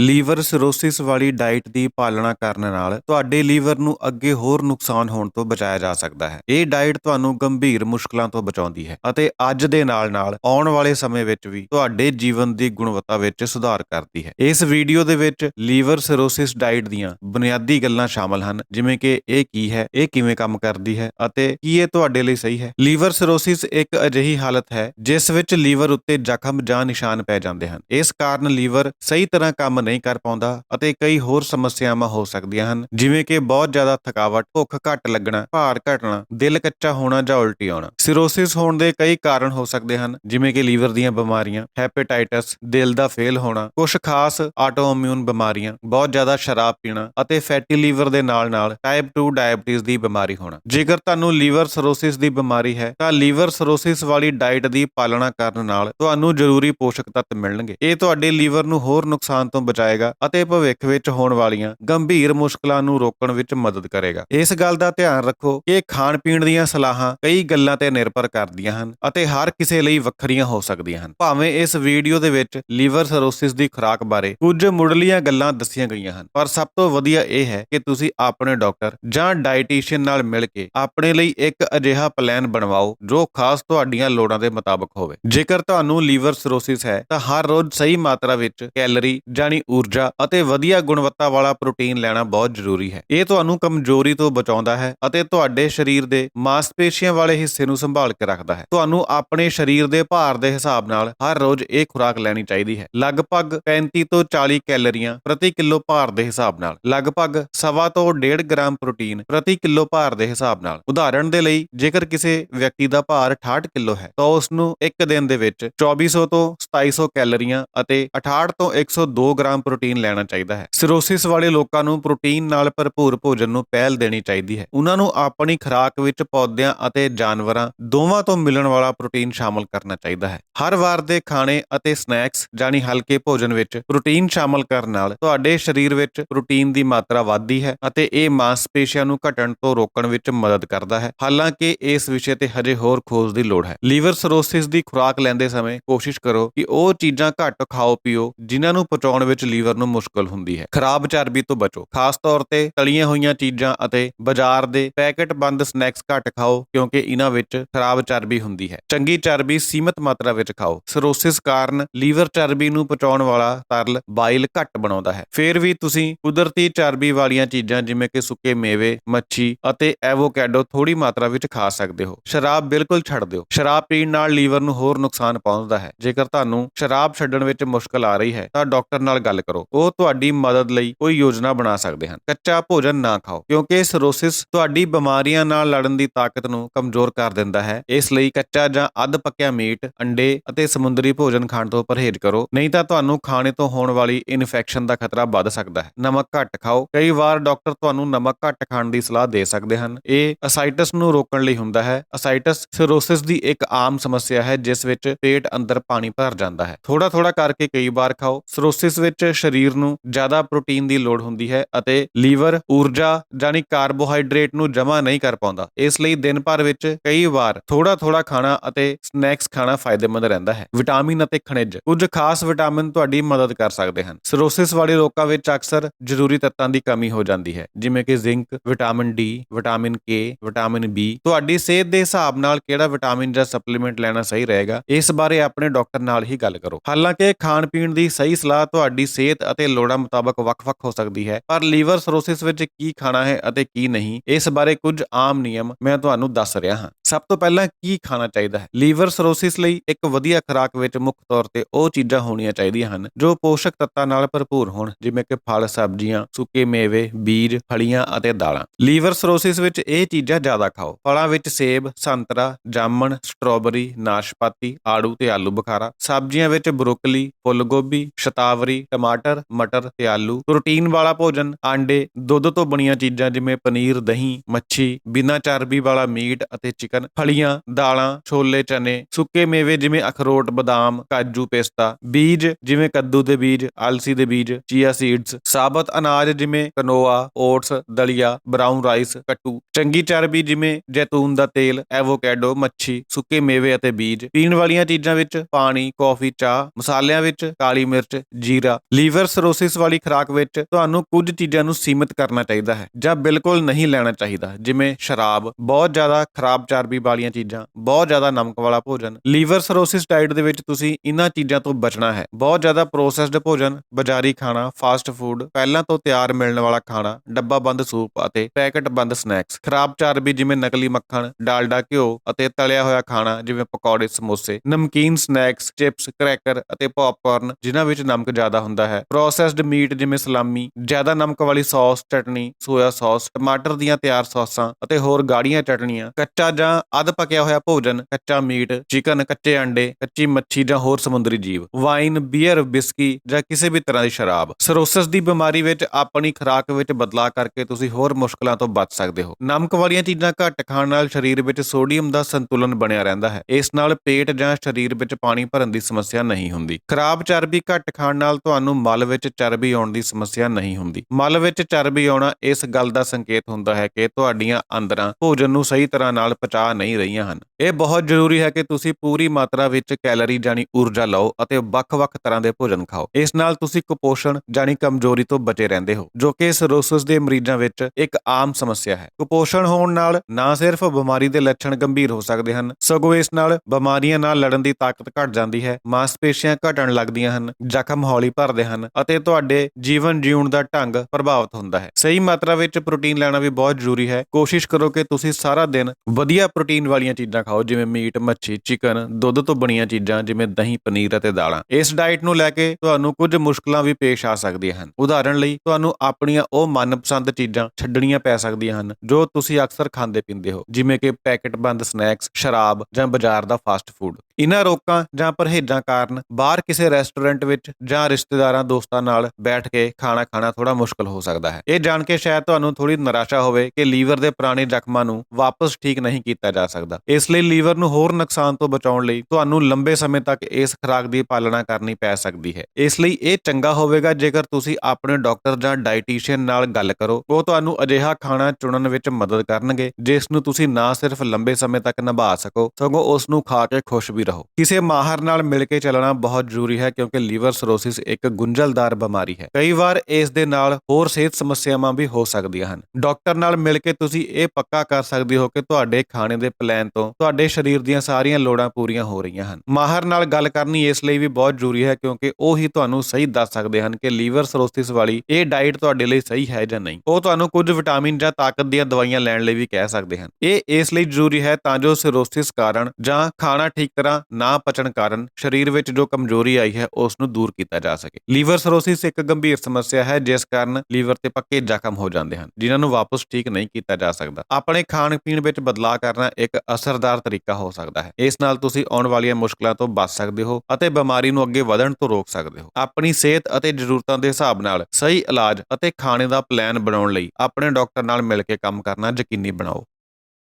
Liver cirrhosis ਵਾਲੀ diet ਦੀ ਪਾਲਣਾ ਕਰਨ ਨਾਲ ਤੁਹਾਡੇ ਲੀਵਰ ਨੂੰ ਅੱਗੇ ਹੋਰ ਨੁਕਸਾਨ ਹੋਣ ਤੋਂ ਬਚਾਇਆ ਜਾ ਸਕਦਾ ਹੈ। ਇਹ ਡਾਈਟ ਤੁਹਾਨੂੰ ਗੰਭੀਰ ਮੁਸ਼ਕਲਾਂ ਤੋਂ ਬਚਾਉਂਦੀ ਹੈ ਅਤੇ ਅੱਜ ਦੇ ਨਾਲ-ਨਾਲ ਆਉਣ ਵਾਲੇ ਸਮੇਂ ਵਿੱਚ ਵੀ ਤੁਹਾਡੇ ਜੀਵਨ ਦੀ ਗੁਣਵੱਤਾ ਵਿੱਚ ਸੁਧਾਰ ਕਰਦੀ ਹੈ। ਇਸ ਵੀਡੀਓ ਦੇ ਵਿੱਚ ਲੀਵਰ ਸਿਰੋਸਿਸ ਡਾਈਟ ਦੀਆਂ ਬੁਨਿਆਦੀ ਗੱਲਾਂ ਸ਼ਾਮਲ ਹਨ, ਜਿਵੇਂ ਕਿ ਇਹ ਕੀ ਹੈ, ਇਹ ਕਿਵੇਂ ਕੰਮ ਕਰਦੀ ਹੈ ਅਤੇ ਕੀ ਇਹ ਤੁਹਾਡੇ ਲਈ ਸਹੀ ਹੈ। ਲੀਵਰ ਸਿਰੋਸਿਸ ਇੱਕ ਅਜਿਹੀ ਹਾਲਤ ਹੈ, ਜਿਸ ਵਿੱਚ ਲੀਵਰ ਉੱਤੇ ਜ਼ਖਮ ਜਾਂ ਨਿਸ਼ਾਨ ਪੈ ਜਾਂਦੇ ਹਨ। ਇਸ ਕਾਰਨ ਲੀਵਰ ਸਹੀ ਤਰ੍ਹਾਂ ਕੰਮ ਨਹੀਂ ਕਰ ਪਾਉਂਦਾ ਅਤੇ ਕਈ ਹੋਰ ਸਮੱਸਿਆਵਾਂ ਹੋ ਸਕਦੀਆਂ ਹਨ, ਜਿਵੇਂ ਕਿ ਬਹੁਤ ਜ਼ਿਆਦਾ ਥਕਾਵਟ, ਭੁੱਖ ਘੱਟ ਲੱਗਣਾ, ਭਾਰ ਘਟਣਾ, ਦਿਲ ਕੱਚਾ ਹੋਣਾ ਜਾਂ ਉਲਟੀ ਆਉਣਾ। ਸਿਰੋਸਿਸ ਹੋਣ ਦੇ ਕਈ ਕਾਰਨ ਹੋ ਸਕਦੇ ਹਨ, ਜਿਵੇਂ ਕਿ ਲੀਵਰ ਦੀਆਂ ਬਿਮਾਰੀਆਂ, ਹੈਪੇਟਾਈਟਸ, ਦਿਲ ਦਾ ਫੇਲ ਹੋਣਾ ਕੁਝ ਖਾਸ ਆਟੋਇਮਿਊਨ ਬਿਮਾਰੀਆਂ, ਬਹੁਤ ਜ਼ਿਆਦਾ ਸ਼ਰਾਬ ਪੀਣਾ ਅਤੇ ਫੈਟੀ ਲੀਵਰ ਦੇ ਨਾਲ-ਨਾਲ ਟਾਈਪ 2 ਡਾਇਬੀਟੀਜ਼ ਦੀ ਬਿਮਾਰੀ ਹੋਣਾ। ਜੇਕਰ ਤੁਹਾਨੂੰ ਲੀਵਰ ਸਿਰੋਸਿਸ ਦੀ ਬਿਮਾਰੀ ਹੈ, ਤਾਂ ਲੀਵਰ ਸਿਰੋਸਿਸ ਵਾਲੀ ਡਾਈਟ ਦੀ ਪਾਲਣਾ ਕਰਨ ਨਾਲ ਤੁਹਾਨੂੰ ਜ਼ਰੂਰੀ ਪੋਸ਼ਕ ਤੱਤ ਮਿਲਣਗੇ। ਇਹ ਤੁਹਾਡੇ ਲੀਵਰ ਨੂੰ ਹੋਰ ਨੁਕਸਾਨ ਤੋਂ ਬਚਾਏਗਾ ਅਤੇ ਭਵਿੱਖ ਵਿੱਚ ਹੋਣ ਵਾਲੀਆਂ ਗੰਭੀਰ ਮੁਸ਼ਕਲਾਂ ਨੂੰ ਰੋਕਣ ਵਿੱਚ ਮਦਦ ਕਰੇਗਾ। ਇਸ ਗੱਲ ਦਾ ਧਿਆਨ ਰੱਖੋ ਕਿ ਖਾਣ ਪੀਣ ਦੀਆਂ ਸਲਾਹਾਂ ਕਈ ਗੱਲਾਂ ਤੇ ਨਿਰਭਰ ਕਰਦੀਆਂ ਹਨ ਅਤੇ ਹਰ ਕਿਸੇ ਲਈ ਵੱਖਰੀਆਂ ਹੋ ਸਕਦੀਆਂ ਹਨ। ਭਾਵੇਂ ਇਸ ਵੀਡੀਓ ਦੇ ਵਿੱਚ ਲੀਵਰ ਸਰੋਸਿਸ ਦੀ ਖੁਰਾਕ ਬਾਰੇ ਕੁਝ ਮੁੱਢਲੀਆਂ ਗੱਲਾਂ ਦੱਸੀਆਂ ਗਈਆਂ ਹਨ, ਪਰ ਸਭ ਤੋਂ ਵਧੀਆ ਇਹ ਹੈ ਕਿ ਤੁਸੀਂ ਆਪਣੇ ਡਾਕਟਰ ਜਾਂ ਡਾਈਟੀਸ਼ੀਅਨ ਨਾਲ ਮਿਲ ਕੇ ਆਪਣੇ ਲਈ ਇੱਕ ਅਜਿਹਾ ਪਲਾਨ ਬਣਵਾਓ ਜੋ ਖਾਸ ਤੁਹਾਡੀਆਂ ਲੋੜਾਂ ਦੇ ਮੁਤਾਬਕ ਹੋਵੇ। ਜੇਕਰ ਤੁਹਾਨੂੰ ਲੀਵਰ ਸਰੋਸਿਸ ਹੈ ਤਾਂ ਹਰ ਰੋਜ਼ ਸਹੀ ਮਾਤਰਾ ਵਿੱਚ ਕੈਲਰੀ ਜਾਨੀ ਊਰਜਾ ਅਤੇ ਵਧੀਆ ਗੁਣਵੱਤਾ ਵਾਲਾ ਪ੍ਰੋਟੀਨ ਲੈਣਾ ਬਹੁਤ ਜ਼ਰੂਰੀ ਹੈ। ਇਹ ਤੁਹਾਨੂੰ ਕਮਜ਼ੋਰੀ ਤੋਂ ਬਚਾਉਂਦਾ ਹੈ ਅਤੇ ਤੁਹਾਡੇ ਸਰੀਰ ਦੇ ਮਾਸਪੇਸ਼ੀਆਂ ਵਾਲੇ ਹਿੱਸੇ ਨੂੰ ਸੰਭਾਲ ਕੇ ਰੱਖਦਾ ਹੈ। ਤੁਹਾਨੂੰ ਆਪਣੇ ਸਰੀਰ ਦੇ ਭਾਰ ਦੇ ਹਿਸਾਬ ਨਾਲ ਹਰ ਰੋਜ਼ ਇਹ ਖੁਰਾਕ ਲੈਣੀ ਚਾਹੀਦੀ ਹੈ। ਲਗਭਗ 35 ਤੋਂ 40 ਕੈਲਰੀਆਂ ਪ੍ਰਤੀ ਕਿਲੋ ਭਾਰ ਦੇ ਹਿਸਾਬ ਨਾਲ, ਲਗਭਗ ਸਵਾ ਤੋਂ 1.5 ਗ੍ਰਾਮ ਪ੍ਰੋਟੀਨ ਪ੍ਰਤੀ ਕਿਲੋ ਭਾਰ ਦੇ ਹਿਸਾਬ ਨਾਲ। ਉਦਾਹਰਣ ਦੇ ਲਈ, ਜੇਕਰ ਕਿਸੇ ਵਿਅਕਤੀ ਦਾ ਭਾਰ 68 ਕਿਲੋ ਹੈ, ਤਾਂ ਉਸ ਨੂੰ ਇੱਕ ਦਿਨ ਦੇ ਵਿੱਚ 2400 ਤੋਂ 2700 ਕੈਲਰੀਆਂ ਅਤੇ 68 ਤੋਂ 102 ਗ੍ਰਾਮ ਪ੍ਰੋਟੀਨ ਲੈਣਾ ਚਾਹੀਦਾ ਹੈ। ਸਿਰੋਸਿਸ ਵਾਲੇ ਲੋਕਾਂ ਨੂੰ ਪ੍ਰੋਟੀਨ ਨਾਲ ਭਰਪੂਰ ਭੋਜਨ ਨੂੰ ਪਹਿਲ ਦੇਣੀ ਚਾਹੀਦੀ ਹੈ। ਉਹਨਾਂ ਨੂੰ ਆਪਣੀ ਖੁਰਾਕ ਵਿੱਚ ਪੌਦਿਆਂ ਅਤੇ ਜਾਨਵਰਾਂ ਦੋਵਾਂ ਤੋਂ ਮਿਲਣ ਵਾਲਾ ਪ੍ਰੋਟੀਨ ਸ਼ਾਮਲ ਕਰਨਾ ਚਾਹੀਦਾ ਹੈ। ਹਰ ਵਾਰ ਦੇ ਖਾਣੇ ਅਤੇ ਸਨੈਕਸ ਜਾਨੀ ਹਲਕੇ ਭੋਜਨ ਵਿੱਚ ਪ੍ਰੋਟੀਨ ਸ਼ਾਮਲ ਕਰਨ ਨਾਲ ਤੁਹਾਡੇ ਸਰੀਰ ਵਿੱਚ ਪ੍ਰੋਟੀਨ ਦੀ ਮਾਤਰਾ ਵੱਧਦੀ ਹੈ ਅਤੇ ਇਹ ਮਾਸਪੇਸ਼ੀਆਂ ਨੂੰ ਘਟਣ ਤੋਂ ਰੋਕਣ ਵਿੱਚ ਮਦਦ ਕਰਦਾ ਹੈ। ਹਾਲਾਂਕਿ ਇਸ ਵਿਸ਼ੇ ਤੇ ਹਜੇ ਹੋਰ ਖੋਜ ਦੀ ਲੋੜ ਹੈ। ਲੀਵਰ ਸਿਰੋਸਿਸ ਦੀ ਖੁਰਾਕ ਲੈਂਦੇ ਸਮੇਂ ਕੋਸ਼ਿਸ਼ ਕਰੋ ਕਿ ਉਹ ਚੀਜ਼ਾਂ ਘੱਟ ਖਾਓ ਪੀਓ ਜਿਨ੍ਹਾਂ ਨੂੰ ਪਚਾਉਣ ਵਿੱਚ ਲੀਵਰ ਨੂੰ ਮੁਸ਼ਕਲ ਹੁੰਦੀ ਹੈ। ਖਰਾਬ ਚਰਬੀ ਤੋਂ ਬਚੋ। ਖਾਸ ਤੌਰ ਤੇ ਤਲੀਆਂ ਹੋਈਆਂ ਚੀਜ਼ਾਂ ਅਤੇ ਬਾਜ਼ਾਰ ਦੇ ਪੈਕੇਟ ਬੰਦ ਸਨੈਕਸ ਘੱਟ ਖਾਓ, ਕਿਉਂਕਿ ਇਹਨਾਂ ਵਿੱਚ ਖਰਾਬ ਚਰਬੀ ਹੁੰਦੀ ਹੈ। ਚੰਗੀ ਚਰਬੀ ਸੀਮਤ ਮਾਤਰਾ ਵਿੱਚ ਖਾਓ। ਸਰੋਸਿਸ ਕਾਰਨ ਲੀਵਰ ਚਰਬੀ ਨੂੰ ਪਚਾਉਣ ਵਾਲਾ ਤਰਲ ਬਾਈਲ ਘੱਟ ਬਣਾਉਂਦਾ ਹੈ। ਫਿਰ ਵੀ ਤੁਸੀਂ ਕੁਦਰਤੀ ਚਰਬੀ ਵਾਲੀਆਂ ਚੀਜ਼ਾਂ ਜਿਵੇਂ ਕਿ ਸੁੱਕੇ ਮੇਵੇ, ਮੱਛੀ ਅਤੇ ਐਵੋਕੈਡੋ ਥੋੜੀ ਮਾਤਰਾ ਵਿੱਚ ਖਾ ਸਕਦੇ ਹੋ। ਸ਼ਰਾਬ ਬਿਲਕੁਲ ਛੱਡ ਦਿਓ। ਸ਼ਰਾਬ ਪੀਣ ਨਾਲ ਲੀਵਰ ਨੂੰ ਹੋਰ ਨੁਕਸਾਨ ਪਹੁੰਚਦਾ ਹੈ। ਜੇਕਰ ਤੁਹਾਨੂੰ ਸ਼ਰਾਬ ਛੱਡਣ ਵਿੱਚ ਮੁਸ਼ਕਲ ਆ ਰਹੀ ਹੈ, ਤਾਂ ਡਾਕਟਰ ਨਾਲ ਗੱਲ ਕਰੋ, ਉਹ ਤੁਹਾਡੀ ਮਦਦ ਲਈ ਕੋਈ ਯੋਜਨਾ ਬਣਾ ਸਕਦੇ ਹਨ। ਕੱਚਾ ਭੋਜਨ ਨਾ ਖਾਓ, ਕਿਉਂਕਿ ਸਰੋਸਿਸ ਤੁਹਾਡੀ ਬਿਮਾਰੀਆਂ ਨਾਲ ਲੜਨ ਦੀ ਤਾਕਤ ਨੂੰ ਕਮਜ਼ੋਰ ਕਰ ਦਿੰਦਾ ਹੈ। ਇਸ ਲਈ ਕੱਚਾ ਜਾਂ ਅੱਧ ਪੱਕਿਆ ਮੀਟ, ਅੰਡੇ ਅਤੇ ਸਮੁੰਦਰੀ ਭੋਜਨ ਖਾਣ ਤੋਂ ਪਰਹੇਜ਼ ਕਰੋ, ਨਹੀਂ ਤਾਂ ਤੁਹਾਨੂੰ ਖਾਣੇ ਤੋਂ ਹੋਣ ਵਾਲੀ ਇਨਫੈਕਸ਼ਨ ਦਾ ਖਤਰਾ ਵੱਧ ਸਕਦਾ ਹੈ। ਨਮਕ ਘੱਟ ਖਾਓ। ਕਈ ਵਾਰ ਡਾਕਟਰ ਤੁਹਾਨੂੰ ਨਮਕ ਘੱਟ ਖਾਣ ਦੀ ਸਲਾਹ ਦੇ ਸਕਦੇ ਹਨ। ਇਹ ਅਸਾਈਟਸ ਨੂੰ ਰੋਕਣ ਲਈ ਹੁੰਦਾ ਹੈ। ਅਸਾਈਟਸ ਸਿਰੋਸਿਸ ਦੀ ਇੱਕ ਆਮ ਸਮੱਸਿਆ ਹੈ, ਜਿਸ ਵਿੱਚ ਪੇਟ ਅੰਦਰ ਪਾਣੀ ਭਰ ਜਾਂਦਾ ਹੈ। ਥੋੜਾ ਥੋੜਾ ਕਰਕੇ ਕਈ ਵਾਰ ਖਾਓ। ਸਿਰੋਸਿਸ ਵਿੱਚ ਸਰੀਰ ਨੂੰ ਜ਼ਿਆਦਾ ਪ੍ਰੋਟੀਨ ਦੀ ਲੋੜ ਹੁੰਦੀ ਹੈ ਅਤੇ ਲੀਵਰ ਊਰਜਾ ਯਾਨੀ ਕਾਰਬੋਹਾਈਡਰੇਟ ਨੂੰ ਜਮ੍ਹਾਂ ਨਹੀਂ ਕਰ ਪਾਉਂਦਾ। ਇਸ ਲਈ ਦਿਨ ਭਰ ਵਿੱਚ ਕਈ ਵਾਰ ਥੋੜਾ ਥੋੜਾ ਖਾਣਾ ਅਤੇ ਸਨੈਕਸ ਖਾਣਾ ਫਾਇਦੇਮੰਦ ਰਹਿੰਦਾ ਹੈ। ਵਿਟਾਮਿਨ ਅਤੇ ਖਣਿਜ, ਕੁਝ ਖਾਸ ਵਿਟਾਮਿਨ ਤੁਹਾਡੀ ਮਦਦ ਕਰ ਸਕਦੇ ਹਨ। ਸਿਰੋਸਿਸ ਵਾਲੇ ਲੋਕਾਂ ਵਿੱਚ ਅਕਸਰ ਜ਼ਰੂਰੀ ਤੱਤਾਂ ਦੀ ਕਮੀ ਹੋ ਜਾਂਦੀ ਹੈ, ਜਿਵੇਂ ਕਿ zinc vitamin D vitamin K vitamin B ਤੁਹਾਡੀ ਸਿਹਤ ਦੇ ਹਿਸਾਬ ਨਾਲ ਕਿਹੜਾ ਵਿਟਾਮਿਨ ਜਾਂ ਸਪਲੀਮੈਂਟ ਲੈਣਾ ਸਹੀ ਰਹੇਗਾ, ਇਸ ਬਾਰੇ ਆਪਣੇ ਡਾਕਟਰ ਨਾਲ ਹੀ ਗੱਲ ਕਰੋ। ਹਾਲਾਂਕਿ ਖਾਣ ਪੀਣ ਦੀ ਸਹੀ ਸਲਾਹ ਤੁਹਾਡੀ ਸਿਹਤ ਅਤੇ ਲੋੜਾਂ ਮੁਤਾਬਕ ਵੱਖ-ਵੱਖ ਹੋ ਸਕਦੀ ਹੈ। ਪਰ ਲੀਵਰ ਸਰੋਸਿਸ ਵਿੱਚ ਕੀ ਖਾਣਾ ਹੈ ਅਤੇ ਕੀ ਨਹੀਂ, ਇਸ ਬਾਰੇ ਕੁਝ ਆਮ ਨਿਯਮ ਮੈਂ ਤੁਹਾਨੂੰ ਦੱਸ ਰਿਹਾ ਹਾਂ। ਸਭ ਤੋਂ ਪਹਿਲਾਂ ਕੀ ਖਾਣਾ ਚਾਹੀਦਾ ਹੈ? ਲੀਵਰ ਸਰੋਸਿਸ ਲਈ ਇੱਕ ਵਧੀਆ ਖੁਰਾਕ ਵਿੱਚ ਮੁੱਖ ਤੌਰ ਤੇ ਉਹ ਚੀਜ਼ਾਂ ਹੋਣੀਆਂ ਚਾਹੀਦੀਆਂ ਹਨ, ਜੋ ਪੋਸ਼ਕ ਤੱਤਾਂ ਨਾਲ ਭਰਪੂਰ ਹੋਣ, ਜਿਵੇਂ ਕਿ ਫਲ, ਸਬਜ਼ੀਆਂ, ਸੁੱਕੇ ਮੇਵੇ, ਬੀਜ, ਫਲੀਆਂ ਅਤੇ ਦਾਲਾਂ। ਲੀਵਰ ਸਰੋਸਿਸ ਵਿੱਚ ਇਹ ਚੀਜ਼ਾਂ ਜ਼ਿਆਦਾ ਖਾਓ। ਫਲਾਂ ਵਿੱਚ ਸੇਬ, ਸੰਤਰਾ, ਜਾਮਣ, ਸਟ੍ਰਾਬੇਰੀ, ਨਾਸ਼ਪਾਤੀ, ਆੜੂ ਤੇ ਆਲੂ ਬੁਖਾਰਾ। ਸਬਜ਼ੀਆਂ ਵਿੱਚ ਬਰੋਕਲੀ ਫੁੱਲ ਗੋਭੀ ਸ਼ਤਾਵਰੀ, ਟਮਾਟਰ, ਮਟਰ ਤੇ ਆਲੂ। ਪ੍ਰੋਟੀਨ ਵਾਲਾ ਭੋਜਨ, ਆਂਡੇ, ਦੁੱਧ ਤੋਂ ਬਣੀਆਂ ਚੀਜ਼ਾਂ ਜਿਵੇਂ ਪਨੀਰ, ਦਹੀਂ, ਮੱਛੀ, ਬਿਨਾਂ ਚਰਬੀ ਵਾਲਾ ਮੀਟ ਅਤੇ ਚਿਕਨ ਚਿਕਨ ਫਲੀਆਂ, ਦਾਲਾਂ, ਛੋਲੇ, ਚਨੇ, ਸੁੱਕੇ ਮੇਵੇ ਜਿਵੇਂ ਅਖਰੋਟ, ਬਦਾਮ, ਕਾਜੂ ਪਿਸਤਾ, ਬੀਜ ਜਿਵੇਂ ਕੱਦੂ ਦੇ ਬੀਜ ਅਲਸੀ ਦੇ ਬੀਜ, ਚੀਆ ਸੀਡਸ, ਸਾਬਤ ਅਨਾਜ ਜਿਵੇਂ ਕਨੋਆ, ਓਟਸ, ਦਲੀਆ, ਬਰਾਊਨ ਰਾਈਸ, ਕੱਟੂ, ਚੰਗੀ ਚਰਬੀ ਜਿਵੇਂ ਜੈਤੂਨ ਦਾ ਤੇਲ, ਐਵੋਕੈਡੋ, ਮੱਛੀ, ਸੁੱਕੇ ਮੇਵੇ ਅਤੇ ਬੀਜ। ਪੀਣ ਵਾਲੀਆਂ ਚੀਜ਼ਾਂ ਵਿੱਚ ਪਾਣੀ, ਕੌਫੀ, ਚਾਹ, ਮਸਾਲਿਆਂ ਵਿੱਚ ਕਾਲੀ ਮਿਰਚ, ਜੀਰਾ, ਲੀਵਰ ਸਰੋਸਿਸ ਵਾਲੀ ਖੁਰਾਕ ਵਿੱਚ ਤੁਹਾਨੂੰ ਕੁਝ ਚੀਜ਼ਾਂ ਨੂੰ ਸੀਮਿਤ ਕਰਨਾ ਚਾਹੀਦਾ ਹੈ ਜਾਂ ਬਿਲਕੁਲ ਨਹੀਂ ਲੈਣਾ ਚਾਹੀਦਾ, ਜਿਵੇਂ ਸ਼ਰਾਬ। ਬਹੁਤ ਜ਼ਿਆਦਾ ਖਰਾਬ ਚਰਬੀ ਵਾਲੀਆਂ ਚੀਜ਼ਾਂ, ਬਹੁਤ ਜ਼ਿਆਦਾ ਨਮਕ ਵਾਲਾ ਭੋਜਨ, ਲੀਵਰ ਸਰੋਸਿਸ ਡਾਈਟ ਦੇ ਵਿੱਚ ਤੁਸੀਂ ਇਹਨਾਂ ਚੀਜ਼ਾਂ ਤੋਂ ਬਚਣਾ ਹੈ। ਬਹੁਤ ਜ਼ਿਆਦਾ ਪ੍ਰੋਸੈਸਡ ਭੋਜਨ, ਬਾਜ਼ਾਰੀ ਖਾਣਾ ਫਾਸਟ ਫੂਡ ਪਹਿਲਾਂ ਤੋਂ ਤਿਆਰ ਮਿਲਣ ਵਾਲਾ ਖਾਣਾ, ਡੱਬਾ ਬੰਦ ਸੂਪ ਅਤੇ ਪੈਕੇਟ ਬੰਦ ਸਨੈਕਸ ਖਰਾਬ ਚਰਬੀ ਜਿਵੇਂ ਨਕਲੀ ਮੱਖਣ, ਡਾਲਡਾ ਘਿਓ ਅਤੇ ਤਲਿਆ ਹੋਇਆ ਖਾਣਾ ਜਿਵੇਂ ਪਕੌੜੇ, ਸਮੋਸੇ, ਨਮਕੀਨ ਸਨੈਕਸ ਚਿਪਸ ਕ੍ਰੈਕਰ ਅਤੇ ਪੌਪਕਾਰਨ ਜਿਨ੍ਹਾਂ ਵਿੱਚ ਨਮਕ ਜ਼ਿਆਦਾ ਹੁੰਦਾ ਹੈ। ਪ੍ਰੋਸੈਸਡ ਮੀਟ ਜਿਵੇਂ ਸਲਾਮੀ, ਜ਼ਿਆਦਾ ਨਮਕ ਵਾਲੀ ਸੌਸ ਚਟਨੀ ਸੋਇਆ ਸੌਸ ਟਮਾਟਰ ਦੀਆਂ ਤਿਆਰ ਸੌਸਾਂ ਅਤੇ ਹੋਰ ਗਾੜੀਆਂ ਚਟਣੀਆਂ ਕੱਚਾ ਜਾਂ ਅੱਧ ਪਕਿਆ ਹੋਇਆ ਭੋਜਨ, ਕੱਚਾ ਮੀਟ ਚਿਕਨ ਕੱਚੇ ਅੰਡੇ, ਕੱਚੀ ਮੱਛੀ ਜਾਂ ਹੋਰ ਸਮੁੰਦਰੀ ਜੀਵ ਵਾਈਨ ਬੀਅਰ ਵਿਸਕੀ ਜਾਂ ਕਿਸੇ ਵੀ ਤਰ੍ਹਾਂ ਦੀ ਸ਼ਰਾਬ। ਸਰੋਸਿਸ ਦੀ ਬਿਮਾਰੀ ਵਿੱਚ ਆਪਣੀ ਖੁਰਾਕ ਵਿੱਚ ਬਦਲਾਅ ਕਰਕੇ ਤੁਸੀਂ ਹੋਰ ਮੁਸ਼ਕਲਾਂ ਤੋਂ ਬਚ ਸਕਦੇ ਹੋ। ਨਮਕ ਵਾਲੀਆਂ ਚੀਜ਼ਾਂ ਘੱਟ ਖਾਣ ਨਾਲ ਸਰੀਰ ਵਿੱਚ ਸੋਡੀਅਮ ਦਾ ਸੰਤੁਲਨ ਬਣਿਆ ਰਹਿੰਦਾ ਹੈ। ਇਸ ਨਾਲ ਪੇਟ ਜਾਂ ਸਰੀਰ ਵਿੱਚ ਪਾਣੀ ਭਰਨ ਦੀ ਸਮੱਸਿਆ ਨਹੀਂ ਹੁੰਦੀ। ਖਰਾਬ ਚਰਬੀ ਘੱਟ ਖਾਣ ਨਾਲ ਤੁਹਾਨੂੰ ਮਲ ਵਿੱਚ ਚਰਬੀ ਆਉਣ ਦੀ ਸਮੱਸਿਆ ਨਹੀਂ ਹੁੰਦੀ। ਮਲ ਵਿੱਚ ਚਰਬੀ ਆਉਣਾ ਇਸ ਗੱਲ ਦਾ ਸੰਕੇਤ ਹੁੰਦਾ ਹੈ ਕਿ ਤੁਹਾਡੀਆਂ ਅੰਦਰਾਂ ਭੋਜਨ ਨੂੰ ਸਹੀ ਤਰ੍ਹਾਂ ਨਾਲ ਪਚਾ ਨਹੀਂ ਰਹੀਆਂ ਹਨ। ਇਹ ਬਹੁਤ ਜ਼ਰੂਰੀ ਹੈ ਕਿ ਤੁਸੀਂ ਪੂਰੀ ਮਾਤਰਾ ਵਿੱਚ ਕੈਲਰੀ ਜਾਨੀ ਊਰਜਾ ਲਓ ਅਤੇ ਵੱਖ-ਵੱਖ ਤਰ੍ਹਾਂ ਦੇ ਭੋਜਨ ਖਾਓ। ਇਸ ਨਾਲ ਤੁਸੀਂ ਕੁਪੋਸ਼ਣ ਜਾਨੀ ਕਮਜ਼ੋਰੀ ਤੋਂ ਬਚੇ ਰਹਿੰਦੇ ਹੋ, ਜੋ ਕਿ ਸਰੋਸਿਸ ਦੇ ਮਰੀਜ਼ਾਂ ਵਿੱਚ ਇੱਕ ਆਮ ਸਮੱਸਿਆ ਹੈ। ਕੁਪੋਸ਼ਣ ਹੋਣ ਨਾਲ ਨਾ ਸਿਰਫ ਬਿਮਾਰੀ ਦੇ ਲੱਛਣ ਗੰਭੀਰ ਹੋ ਸਕਦੇ ਹਨ, ਸਗੋਂ ਇਸ ਨਾਲ ਬਿਮਾਰੀਆਂ ਨਾਲ ਲੜਨ ਦੀ ਤਾਕਤ ਘਟ ਜਾਂਦੀ ਹੈ, ਮਾਸਪੇਸ਼ੀਆਂ ਘਟਣ ਲੱਗਦੀਆਂ ਹਨ, ਜ਼ਖਮ ਹੌਲੀ ਭਰਦੇ ਹਨ ਅਤੇ ਤੁਹਾਡੇ ਜੀਵਨ ਜੀਉਣ ਦਾ ਢੰਗ ਪ੍ਰਭਾਵਿਤ ਹੁੰਦਾ ਹੈ। ਸਹੀ ਮਾਤਰਾ ਵਿੱਚ ਪ੍ਰੋਟੀਨ ਲੈਣਾ ਵੀ ਬਹੁਤ ਜ਼ਰੂਰੀ ਹੈ। ਕੋਸ਼ਿਸ਼ ਕਰੋ ਕਿ ਤੁਸੀਂ ਸਾਰਾ ਦਿਨ ਵਧੀਆ ਪ੍ਰੋਟੀਨ ਵਾਲੀਆਂ ਚੀਜ਼ਾਂ ਖਾਓ, ਜਿਵੇਂ ਮੀਟ, ਮੱਛੀ ਚਿਕਨ ਦੁੱਧ ਤੋਂ ਬਣੀਆਂ ਚੀਜ਼ਾਂ, ਜਿਵੇਂ ਦਹੀਂ, ਪਨੀਰ ਅਤੇ ਦਾਲਾਂ। ਇਸ ਡਾਈਟ ਨੂੰ ਲੈ ਕੇ ਤੁਹਾਨੂੰ ਕੁਝ ਮੁਸ਼ਕਲਾਂ ਵੀ ਪੇਸ਼ ਆ ਸਕਦੀਆਂ ਹਨ। ਉਦਾਹਰਣ ਲਈ, ਤੁਹਾਨੂੰ ਆਪਣੀਆਂ ਉਹ ਮਨਪਸੰਦ ਚੀਜ਼ਾਂ ਛੱਡਣੀਆਂ ਪੈ ਸਕਦੀਆਂ ਹਨ, ਜੋ ਤੁਸੀਂ ਅਕਸਰ ਖਾਂਦੇ ਪੀਂਦੇ ਹੋ, ਜਿਵੇਂ ਕਿ ਪੈਕੇਟ ਬੰਦ ਸਨੈਕਸ, ਸ਼ਰਾਬ ਜਾਂ ਬਾਜ਼ਾਰ ਦਾ ਫਾਸਟ ਫੂਡ ਇਹਨਾਂ ਰੋਕਾਂ ਜਾਂ ਪਰਹੇਜ਼ਾਂ ਕਾਰਨ ਬਾਹਰ ਕਿਸੇ ਰੈਸਟੋਰੈਂਟ ਵਿੱਚ ਜਾਂ ਰਿਸ਼ਤੇਦਾਰਾਂ, ਦੋਸਤਾਂ ਨਾਲ ਬੈਠ ਕੇ ਖਾਣਾ ਖਾਣਾ ਥੋੜਾ ਮੁਸ਼ਕਲ ਹੋ ਸਕਦਾ ਹੈ। ਇਹ ਜਾਣ ਕੇ ਸ਼ਾਇਦ ਤੁਹਾਨੂੰ ਥੋੜੀ ਨਿਰਾਸ਼ਾ ਹੋਵੇ ਕਿ ਲੀਵਰ ਦੇ ਪੁਰਾਣੇ ਜ਼ਖਮਾਂ ਨੂੰ ਵਾਪਸ ਠੀਕ ਨਹੀਂ ਕੀਤਾ ਕੀਤਾ ਜਾ ਸਕਦਾ। ਇਸ ਲਈ ਲੀਵਰ ਨੂੰ ਹੋਰ ਨੁਕਸਾਨ ਤੋਂ ਬਚਾਉਣ ਲਈ ਤੁਹਾਨੂੰ ਲੰਬੇ ਸਮੇਂ ਤੱਕ ਇਸ ਖੁਰਾਕ ਦੀ ਪਾਲਣਾ ਕਰਨੀ ਪੈ ਸਕਦੀ ਹੈ। ਇਸ ਲਈ ਇਹ ਚੰਗਾ ਹੋਵੇਗਾ ਜੇਕਰ ਤੁਸੀਂ ਆਪਣੇ ਡਾਕਟਰ ਜਾਂ ਡਾਈਟੀਸ਼ੀਅਨ ਨਾਲ ਗੱਲ ਕਰੋ। ਉਹ ਤੁਹਾਨੂੰ ਅਜਿਹਾ ਖਾਣਾ ਚੁਣਨ ਵਿੱਚ ਮਦਦ ਕਰਨਗੇ, ਜਿਸ ਨੂੰ ਤੁਸੀਂ ਨਾ ਸਿਰਫ ਲੰਬੇ ਸਮੇਂ ਤੱਕ ਨਿਭਾ ਸਕੋ, ਸਗੋਂ ਉਸ ਨੂੰ ਖਾ ਕੇ ਖੁਸ਼ ਵੀ ਰਹੋ। ਕਿਸੇ ਮਾਹਰ ਨਾਲ ਮਿਲ ਕੇ ਚੱਲਣਾ ਬਹੁਤ ਜ਼ਰੂਰੀ ਹੈ ਕਿਉਂਕਿ ਲੀਵਰ ਸਰੋਸਿਸ ਇੱਕ ਗੁੰਝਲਦਾਰ ਬਿਮਾਰੀ ਹੈ। ਕਈ ਵਾਰ ਇਸ ਦੇ ਨਾਲ ਹੋਰ ਸਿਹਤ ਸਮੱਸਿਆਵਾਂ ਵੀ ਹੋ ਸਕਦੀਆਂ ਹਨ। ਡਾਕਟਰ ਨਾਲ ਮਿਲ ਕੇ ਤੁਸੀਂ ਇਹ ਪੱਕਾ ਕਰ ਸਕਦੇ ਹੋ ਕਿ ਤੁਹਾਡੇ ਖਾਣੇ ਦੇ ਪਲਾਨ ਤੋਂ ਤੁਹਾਡੇ ਸਰੀਰ ਦੀਆਂ ਸਾਰੀਆਂ ਲੋੜਾਂ ਪੂਰੀਆਂ ਹੋ ਰਹੀਆਂ ਹਨ। ਮਾਹਰ ਨਾਲ ਗੱਲ ਕਰਨੀ ਇਸ ਲਈ ਵੀ ਬਹੁਤ ਜ਼ਰੂਰੀ ਹੈ ਕਿਉਂਕਿ ਉਹ ਹੀ ਤੁਹਾਨੂੰ ਸਹੀ ਦੱਸ ਸਕਦੇ ਹਨ ਕਿ ਲੀਵਰ ਸਰੋਸਿਸ ਵਾਲੀ ਇਹ ਡਾਈਟ ਤੁਹਾਡੇ ਲਈ ਸਹੀ ਹੈ ਜਾਂ ਨਹੀਂ। ਉਹ ਤੁਹਾਨੂੰ ਕੁਝ ਵਿਟਾਮਿਨ ਜਾਂ ਤਾਕਤ ਦੀਆਂ ਦਵਾਈਆਂ ਲੈਣ ਲਈ ਵੀ ਕਹਿ ਸਕਦੇ ਹਨ। ਇਹ ਇਸ ਲਈ ਜ਼ਰੂਰੀ ਹੈ ਤਾਂ ਜੋ ਸਿਰੋਸਿਸ ਕਾਰਨ ਜਾਂ ਖਾਣਾ ਠੀਕ ਤਰ੍ਹਾਂ ਨਾ ਪਚਣ ਕਾਰਨ ਸਰੀਰ ਵਿੱਚ ਜੋ ਕਮਜ਼ੋਰੀ ਆਈ ਹੈ ਉਸ ਨੂੰ ਦੂਰ ਕੀਤਾ ਜਾ ਸਕੇ। ਲੀਵਰ ਸਰੋਸਿਸ ਇੱਕ ਗੰਭੀਰ ਸਮੱਸਿਆ ਹੈ ਜਿਸ ਕਾਰਨ ਲੀਵਰ ਤੇ ਪੱਕੇ ਜ਼ਖਮ ਹੋ ਜਾਂਦੇ ਹਨ, ਜਿਨ੍ਹਾਂ ਨੂੰ ਵਾਪਸ ਠੀਕ ਨਹੀਂ ਕੀਤਾ ਜਾ ਸਕਦਾ। ਆਪਣੇ ਖਾਣ ਪੀਣ ਵਿੱਚ ਬਦਲਾਅ ਕਰਨ ਕਰਨਾ ਇੱਕ ਅਸਰਦਾਰ ਤਰੀਕਾ ਹੋ ਸਕਦਾ ਹੈ। ਇਸ ਨਾਲ ਤੁਸੀਂ ਆਉਣ ਵਾਲੀਆਂ ਮੁਸ਼ਕਲਾਂ ਤੋਂ ਬਚ ਸਕਦੇ ਹੋ ਅਤੇ ਬਿਮਾਰੀ ਨੂੰ ਅੱਗੇ ਵਧਣ ਤੋਂ ਰੋਕ ਸਕਦੇ ਹੋ। ਆਪਣੀ ਸਿਹਤ ਅਤੇ ਜ਼ਰੂਰਤਾਂ ਦੇ ਹਿਸਾਬ ਨਾਲ ਸਹੀ ਇਲਾਜ ਅਤੇ ਖਾਣੇ ਦਾ ਪਲਾਨ ਬਣਾਉਣ ਲਈ ਆਪਣੇ ਡਾਕਟਰ ਨਾਲ ਮਿਲ ਕੇ ਕੰਮ ਕਰਨਾ ਯਕੀਨੀ ਬਣਾਓ।